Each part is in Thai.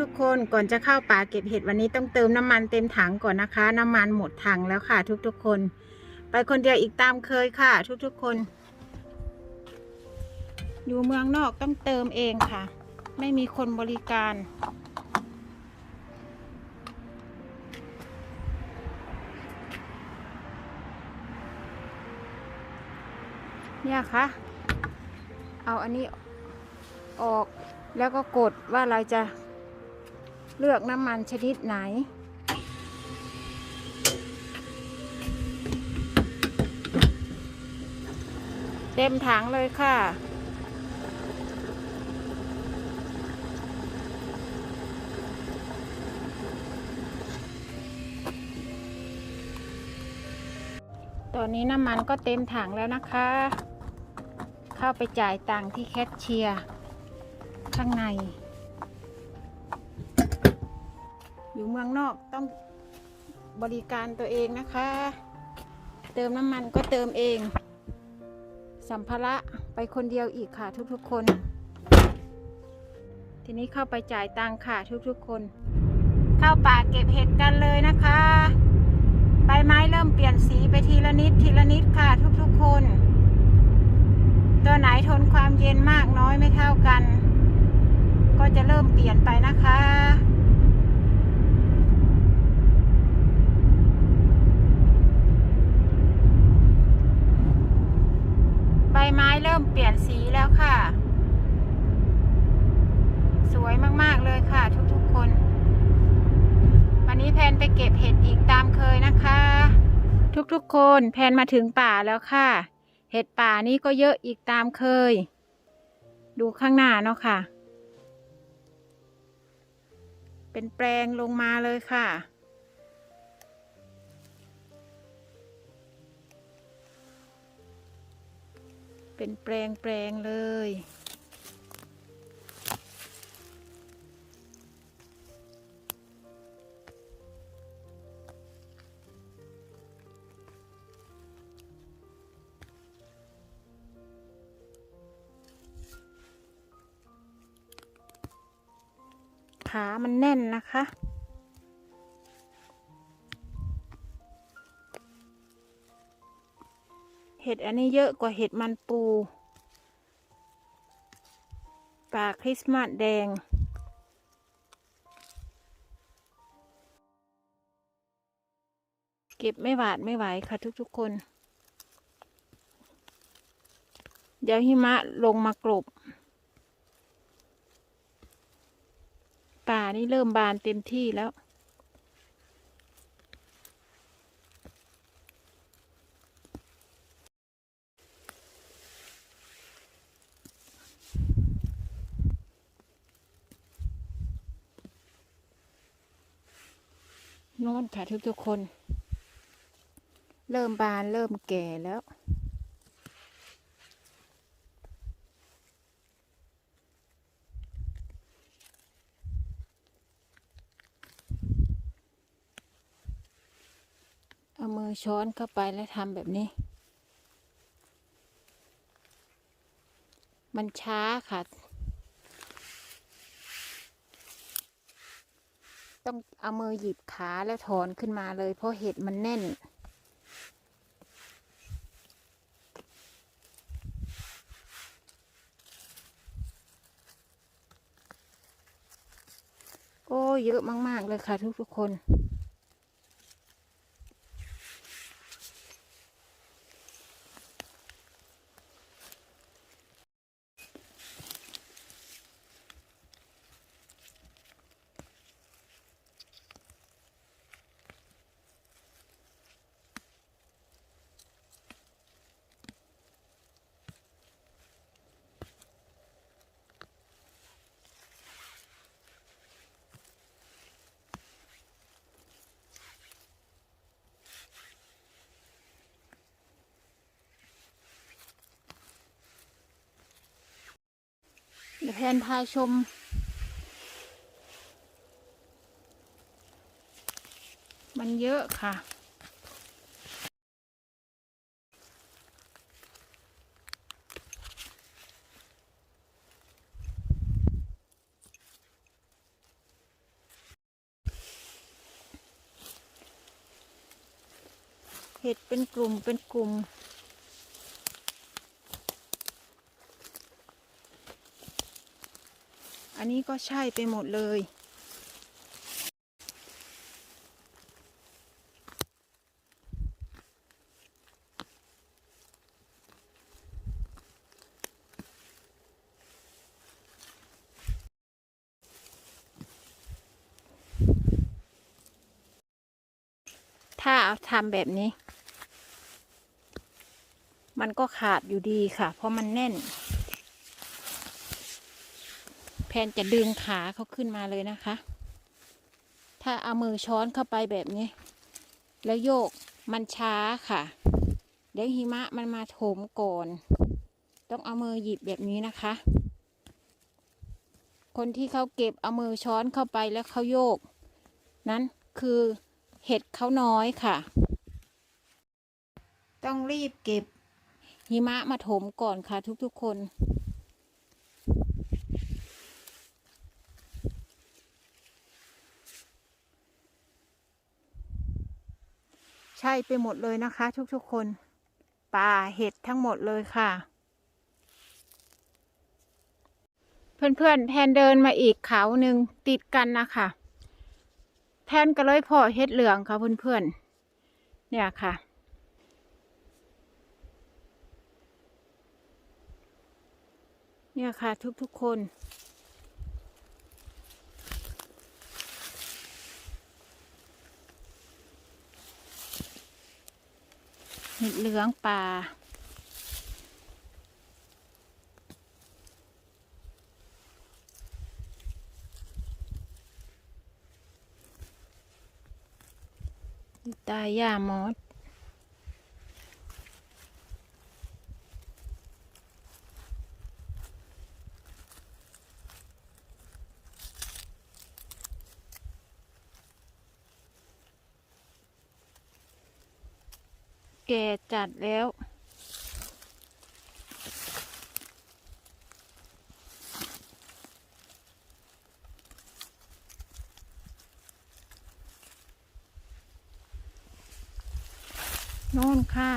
ทุกๆ คนก่อนจะเข้าป่าเก็บเห็ดวันนี้ต้องเติมน้ำมันเต็มถังก่อนนะคะ น้ำมันหมดถังแล้วค่ะ ทุกๆ คน ไปคนเดียวอีกตามเคยค่ะ ทุกๆ คน อยู่เมืองนอกต้องเติมเองค่ะ ไม่มีคนบริการเนี่ยค่ะ เอาอันนี้ออกแล้วก็กดว่าเราจะ เลือกน้ำมันชนิดไหน เต็มถังเลยค่ะ ตอนนี้น้ำมันก็เต็มถังแล้วนะคะ เข้าไปจ่ายตังค์ที่แคชเชียร์ข้างใน อยู่เมืองนอกต้องบริการตัวเองนะคะ เติมน้ำมันก็เติมเอง สัมภาระไปคนเดียวอีกค่ะทุกๆคน ทีนี้เข้าไปจ่ายตังค่ะทุกๆคน เข้าป่าเก็บเห็ดกันเลยนะคะ ใบไม้เริ่มเปลี่ยนสีไปทีละนิดทีละนิดค่ะทุกๆคน ตัวไหนทนความเย็นมากน้อยไม่เท่ากัน ก็จะเริ่มเปลี่ยนไปนะคะ ใบไม้ เริ่มเปลี่ยนสีแล้วค่ะ สวยมาก ๆ เลยค่ะ ทุก ๆ คน วันนี้แพนไปเก็บเห็ดอีกตามเคยนะคะ ทุก ๆ คนแพนมาถึงป่าแล้วค่ะ เห็ดป่านี่ก็เยอะอีกตามเคย ดูข้างหน้าเนาะค่ะ เป็นแปลงลงมาเลยค่ะ เป็นแปลงแปลงเลย ขามันแน่นนะคะ เห็ดอันนี้เยอะกว่าเห็ดมันปูป่าคริสต์มาสแดง เก็บไม่หวาดไม่ไหวค่ะทุกๆคน เดี๋ยวหิมะลงมากรบป่านี่เริ่มบานเต็มที่แล้ว โน่นค่ะทุกๆคน เริ่มบานเริ่มแก่แล้ว เอามือช้อนเข้าไปแล้วทำแบบนี้ มันช้าค่ะ ต้องเอามือหยิบขาแล้วถอนขึ้นมาเลย เพราะเห็ดมันแน่น โอ้เยอะมาก ๆ เลยค่ะทุกๆคน แพนพาชม มันเยอะค่ะ เห็ดเป็นกลุ่มเป็นกลุ่ม นนี้ก็ใช่ไปหมดเลย ถ้าทำแบบนี้ มันก็ขาดอยู่ดีค่ะ เพราะมันแน่น นจะดึงขาเขาขึ้นมาเลยนะคะ ถ้าเอามือช้อนเข้าไปแบบนี้ แล้วโยกมันช้าค่ะ เดี๋ยวหิมะมันมาโถมก่อน ต้องเอามือหยิบแบบนี้นะคะ คนที่เขาเก็บเอามือช้อนเข้าไปแล้วเขาโยก นั้นคือเห็ดเขาน้อยค่ะ ต้องรีบเก็บหิมะมาถมก่อนค่ะทุกๆคน ช่ไปหมดเลยนะคะ ทุกๆคน ป่าเห็ดทั้งหมดเลยค่ะ เพื่อนๆแทนเดินมาอีกเขาหนึ่งติดกันนะคะแทนก็เลยพอเห็ดเหลืองค่ะเพื่อนๆเนี่ยค่ะเนี่ยค่ะทุกๆคน เห็ดเหลืองป่าตายยาหมด แก่ จัดแล้ว โน่นค่ะ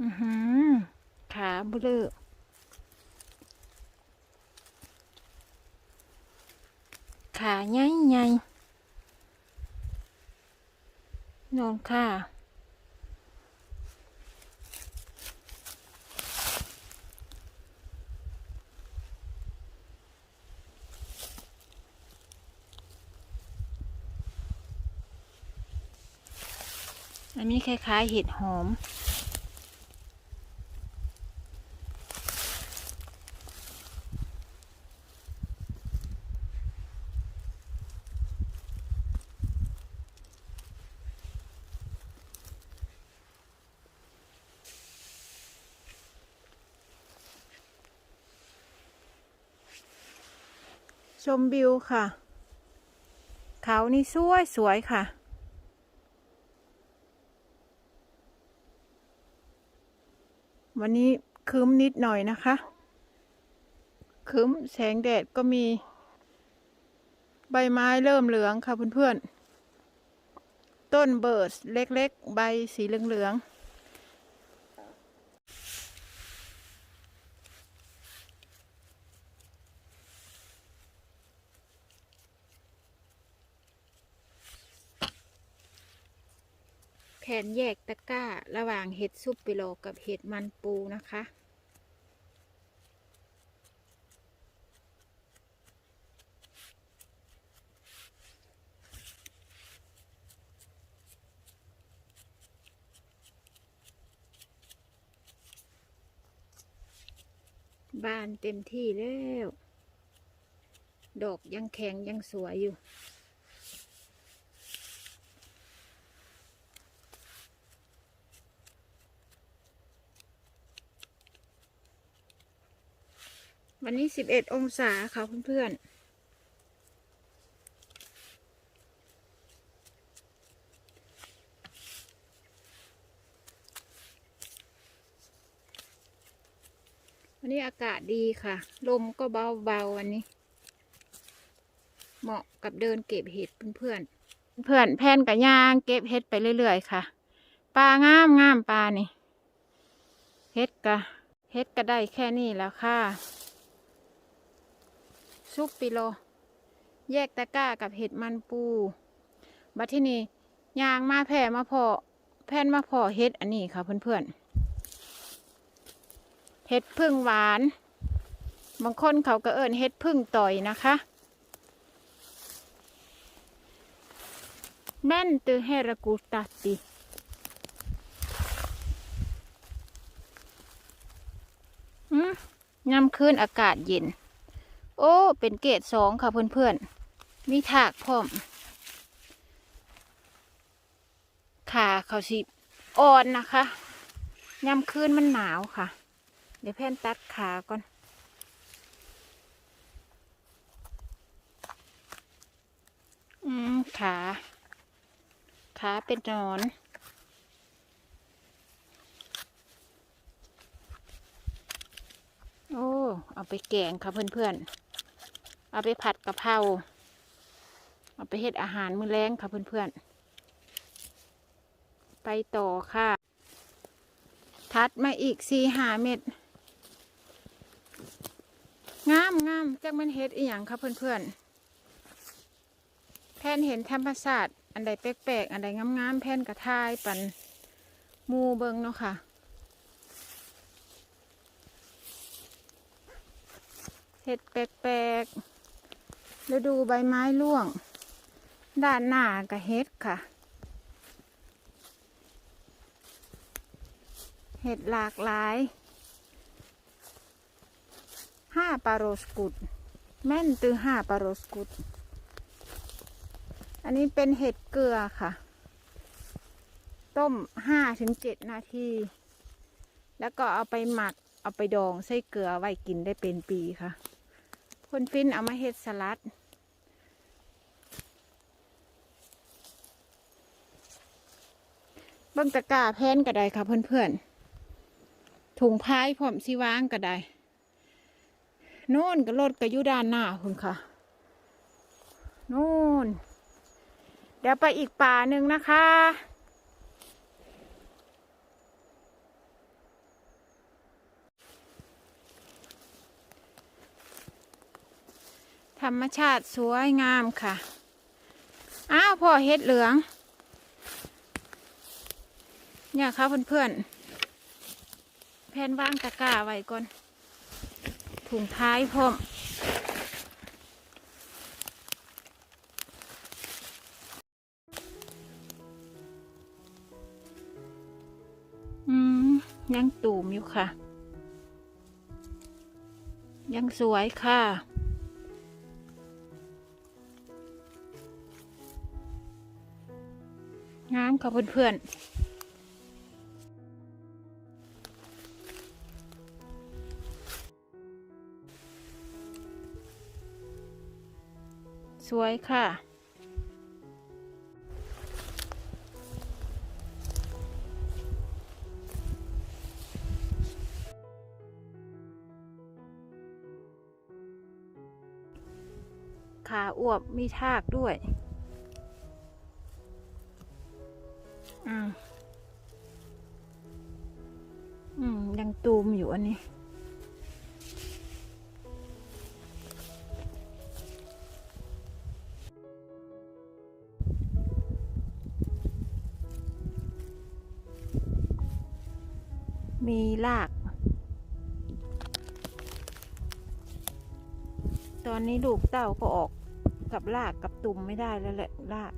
อือหือขาเบลอ ขาใหญ่ใหญ่นอนค่ะอันนี้คล้ายๆเห็ดหอม มวิวค่ะ เขานี่สวยสวยค่ะ วันนี้คืมนิดหน่อยนะคะคืมแสงแดดก็มี ใบไม้เริ่มเหลืองค่ะเพื่อนๆ ต้นเบิร์ดเล็กๆ ใบสีเหลืองๆ ผนแยกตะกร้า ระหว่างเห็ดซุปปิโลกับเห็ดมันปูนะคะ บานเต็มที่แล้ว ดอกยังแข็งยังสวยอยู่ วันนี้สิบเอ็ดองศาค่ะเพื่อนๆ วันนี้อากาศดีค่ะ ลมก็เบาๆวันนี้ เหมาะกับเดินเก็บเห็ดเพื่อนๆ เพื่อนแพนกับยางเก็บเห็ดไปเรื่อยๆค่ะ ปลางามงามปลานี่เห็ดกะเห็ดก็ได้แค่นี้แล้วค่ะ ซุปปิโล แยกตะกร้ากับเห็ดมันปู บัดที่นี่ยางมาแผ่มาพอแผ่นมาพอเห็ดอันนี้ค่ะเพื่อนๆเห็ดพึ่งหวาน บางคนเขาก็เอิ้นเห็ดพึ่งต่อยนะคะแม่นตือเฮรกูตัดติอืมยำคืนอากาศเย็น โอ้ เป็นเกรดสองค่ะเพื่อนๆ มีถากพร้อมขาเขาสิอ่อนนะคะยำคืนมันหนาวค่ะ เดี๋ยวแพนตัดขาก่อนอืมขา ขาเป็นนอนโอ้ เอาไปแกงค่ะเพื่อนๆ เอาไปผัดกะเพราเอาไปเฮ็ดอาหารมื้อแรงค่ะเพื่อนๆ ไปต่อค่ะ ทัดมาอีกสี่หาเม็ด งามงามจักมันเฮ็ดอีหยังค่ะเพื่อนๆ แพนเห็นธรรมศาสตร์อันใดแปลกๆ อันใดงามๆ แพนกระทายปันมูเบิงเนาะค่ะเห็ดแปลกๆ ฤดูใบไม้ร่วง ด้านหน้ากับเห็ดค่ะ เห็ดหลากหลายห้าปาโรสกุด แม่นตือห้าปาโรสกุด อันนี้เป็นเห็ดเกลือค่ะ ต้มห้าถึงเจ็ดนาที แล้วก็เอาไปหมักเอาไปดองใส่เกลือไว้กินได้เป็นปีค่ะคนฟินเอามาเฮ็ดสลัด บิ่งตะกร้าแพนก็ได้ค่ะเพื่อนๆ ถุงพายพร้อมสิวางก็ได้โน่นก็รถก็อยู่ด้านหน้าคุณค่ะโน่น เดี๋ยวไปอีกป่าหนึ่งนะคะ ธรรมชาติสวยงามค่ะ อ้าวพ่อเฮ็ดเหลือง เนี่ยค่ะเพื่อนๆ แผ่นว่างตะกร้าไว้ก่อน ถุงท้ายพร้อมอืมยังตูมอยู่ค่ะ ยังสวยค่ะ งามค่ะเพื่อนๆ สวยค่ะ ขาอวบมีทากด้วยอืมอืมยังตูมอยู่อันนี้ มีราก ตอนนี้ลูกเต้าก็ออกกับรากกับตุ่มไม่ได้แล้วแหละราก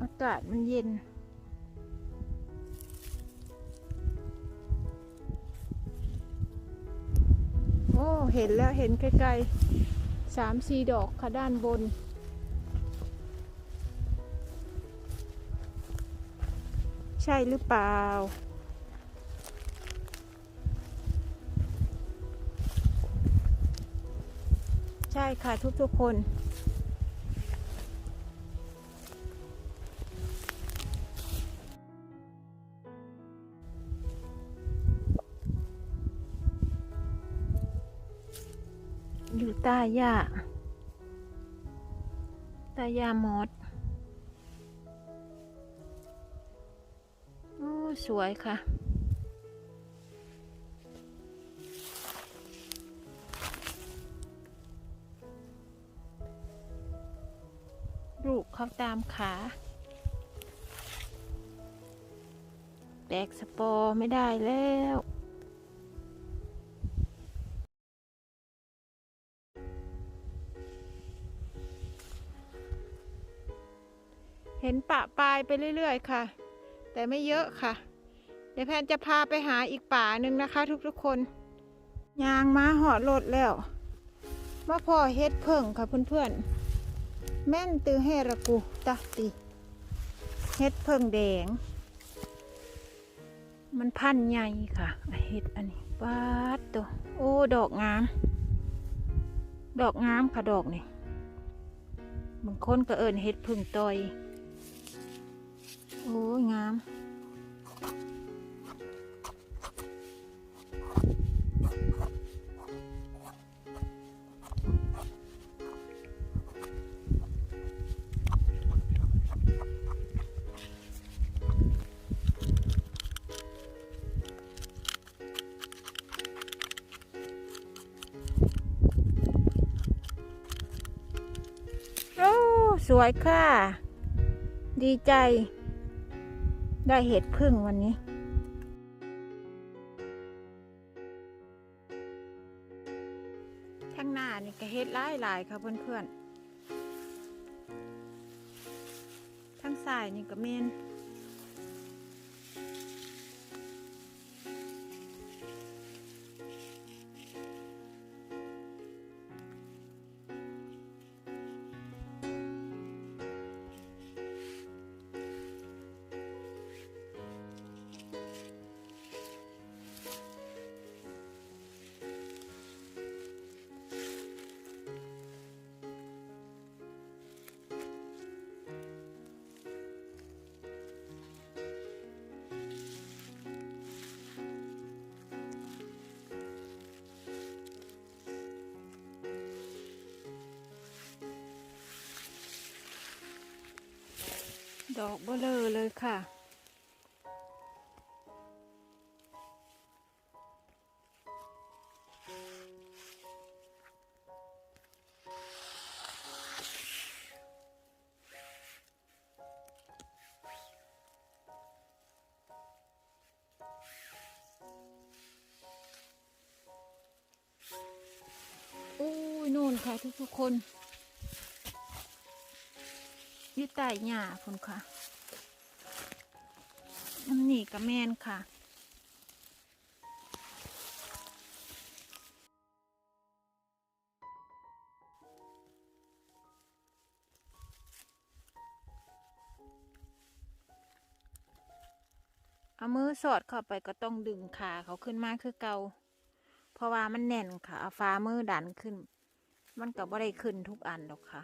อากาศมันเย็น โอ้ เห็นแล้วเห็นไกลๆสามสี่ดอกค่ะด้านบนใช่หรือเปล่า ค่ะทุกๆคนอยู่ใต้หญ้าายามอดโอ้สวยค่ะ เขาตามขาแตกสปอร์ไม่ได้แล้วเห็นปะปลายไปเรื่อย ๆ ค่ะ แต่ไม่เยอะค่ะ เดี๋ยวแพนจะพาไปหาอีกป่าหนึ่งนะคะ ทุกๆคน ยางมาหอดรถแล้วมาพอเฮ็ดเพิ่งค่ะเพื่อนๆ แม่นตือเฮระกูตะติเฮ็ดเพิ่งแดง มันพันใหญ่ค่ะเฮ็ดอันนี้ปาดตัวโอ้ดอกงาม ดอกงามค่ะดอกนี่บางคนก็เอิญเฮ็ดพึ่งต่อย โอ้ยงาม วยค่ะ ดีใจ ได้เห็ดพึ่งวันนี้ข้างหน้านี่ก็เห็ดหลายหลายๆค่ะเพื่อนๆทั้งสายนี่ก็เมน ดอกเบลอเลยค่ะ อู้ยนู่นค่ะทุกๆคน อยี่ใต้หญ้าคุณค่ะอันนี้ก็แมนค่ะเอามือสอดเข้าไปก็ต้องดึงขาเขาขึ้นมาคือเกาเพราะว่ามันแน่นค่ะเอาฟ้ามือดันขึ้น มันก็บ่ได้ขึ้นทุกอันหรอกค่ะ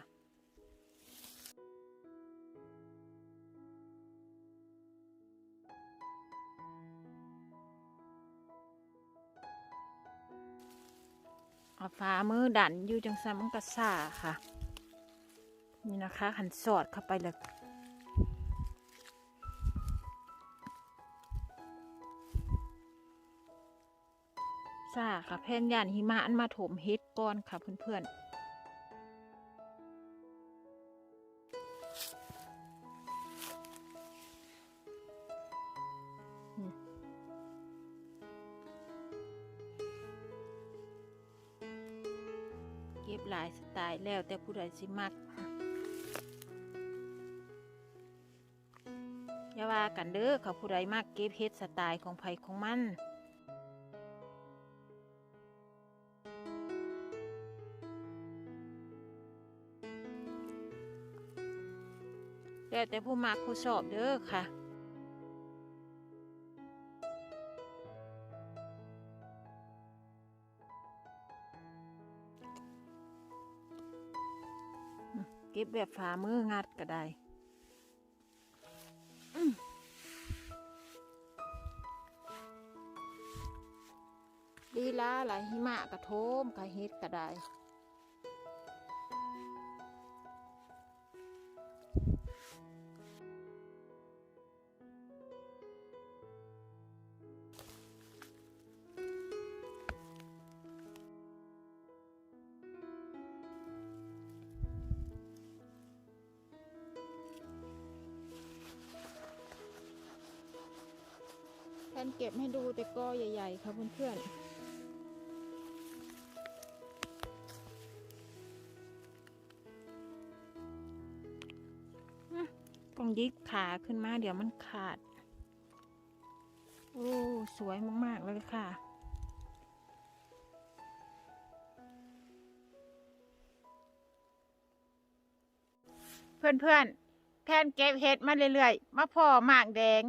เอาฟ้ามือดันอยู่จังซัมันก็ซ่าค่ะ นี่นะคะหันสอดเข้าไปเลยซ่าค่ะแผ่นยานหิมะอันมาถมเฮ็ดก้อนค่ะเพื่อนๆ แต่ผู้ใดสิมักอย่าว่ากันเด้อค่ะผู้ใดมักเก็บเฮ็ดสไตล์ของไผของมันแล้วแต่ผู้มักผู้ชอบเด้อค่ะ ก็บแบบฝ่ามืองัดก็ได้ดีละหลายหิมะกระโทมกระเฮ็ดก็ได้ นเก็บให้ดูแต่กอใหญ่ ๆ ค่ะเพื่อนๆต้องยิกขาขึ้นมาเดี๋ยวมันขาด โอ้ สวยมาก ๆ เลยค่ะ เพื่อนๆแทนเก็บเห็ดมาเรื่อยๆ มาพ่อหมากแดง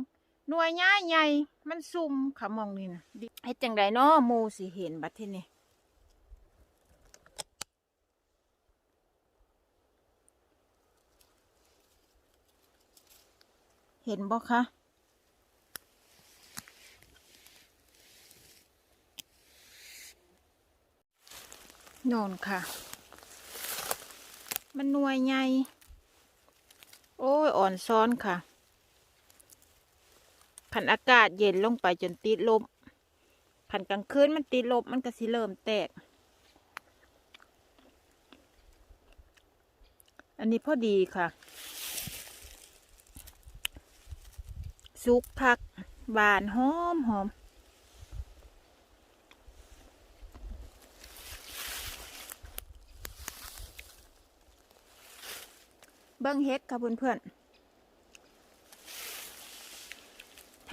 หน่วยย้ายใหญ่มันซุ่มขามองนี่นะดิเฮ็ดจังไดเนาะมูสิเห็นบัดทีนี้เห็นบ่คะโนนค่ะ มันหน่วยใหญ่ โอ้ย อ่อนซ้อนค่ะ ขันอากาศเย็นลงไปจนติดลมขันกลางคืนมันติดลมมันก็สิเริ่มแตก อันนี้พอดีค่ะสุกพักบานหอมหอมเบิ้งเฮ็ดค่ะเพื่อนๆ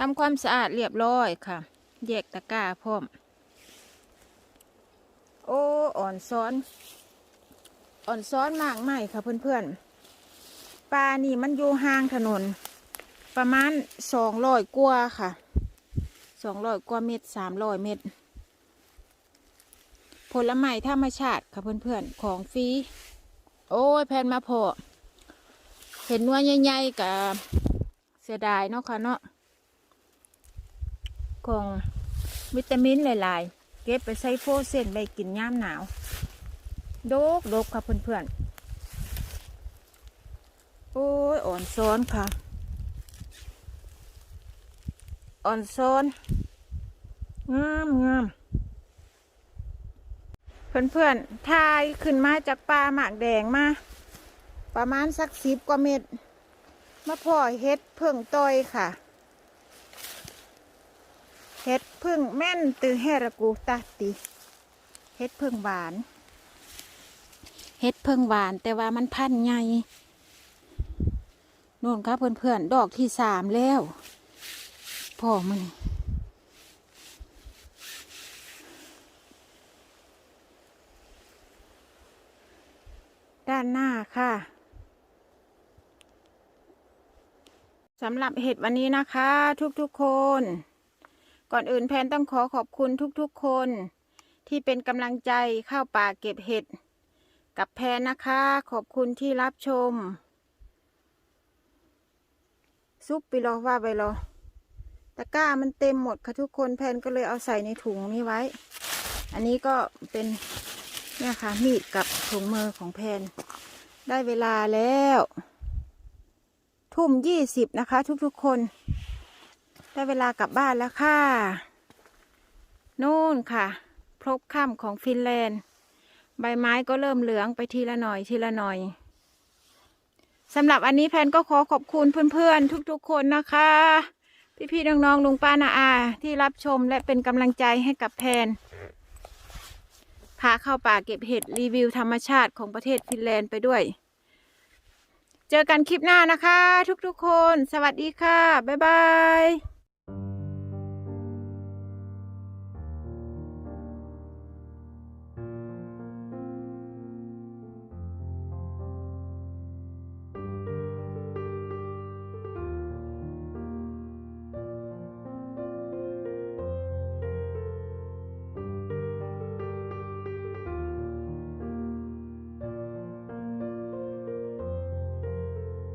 ทำความสะอาดเรียบร้อยค่ะ แยกตะกร้าพร้อม โอ้อ่อนซ้อน อ่อนซ้อนมากไหมค่ะเพื่อนๆปลานี่มันอยู่ห่างถนน ประมาณสองร้อยกว่าค่ะสองร้อยกว่าเมตรสามร้อยเมตรผลไม้ธรรมชาติค่ะเพื่อนๆ ของฟรี โอ้ยแพนมาพอเห็นว่าใหญ่ๆกับเสียดายเนาะค่ะเนาะ ของวิตามินหลายๆ เก็บไปใส่โฟเซนไปกินย่ามหนาว โดกโดกค่ะเพื่อนๆ โอ้ยอ่อนซ้อนค่ะ อ่อนซ้อนงามงามเพื่อนๆทายขึ้นมาจากปลาหมากแดงมา ประมาณสักสิบกว่าเม็ดมาพ่อเฮ็ดเพึ่งต้อยค่ะ เฮ็ดพึ่งแม่นตือเฮระกูตาติเฮ็ดพึ่งหวานเฮ็ดพึ่งหวาน แต่ว่ามันพันใหญ่นู่นครับเพื่อนๆดอกที่สามแล้วพ่อมันด้านหน้าค่ะสำหรับเห็ดวันนี้นะคะ ทุกๆคน ก่อนอื่นแพนต้องขอขอบคุณทุกๆคน ที่เป็นกำลังใจเข้าป่าเก็บเห็ด กับแพนนะคะ ขอบคุณที่รับชม ซุปไปรอว่าไปรอตะกร้ามันเต็มหมดค่ะทุกคนแพนก็เลยเอาใส่ในถุงนี้ไว้ อันนี้ก็เป็นเนี่ยค่ะมีดกับถุงมือของแพน ได้เวลาแล้ว ทุ่มยี่สิบนะคะ ทุกๆคน ได้เวลากลับบ้านแล้วค่ะ นู่นค่ะ พบค่ำของฟินแลนด์ ใบไม้ก็เริ่มเหลืองไปทีละหน่อยทีละหน่อยสำหรับอันนี้แพนก็ขอขอบคุณเพื่อนๆ ทุกๆ คนนะคะ พี่ๆ น้องๆ ลุงป้านาอา ที่รับชมและเป็นกำลังใจให้กับแพน พาเข้าป่าเก็บเห็ดรีวิวธรรมชาติของประเทศฟินแลนด์ไปด้วย เจอกันคลิปหน้านะคะ ทุกๆ คน สวัสดีค่ะ บ๊ายบาย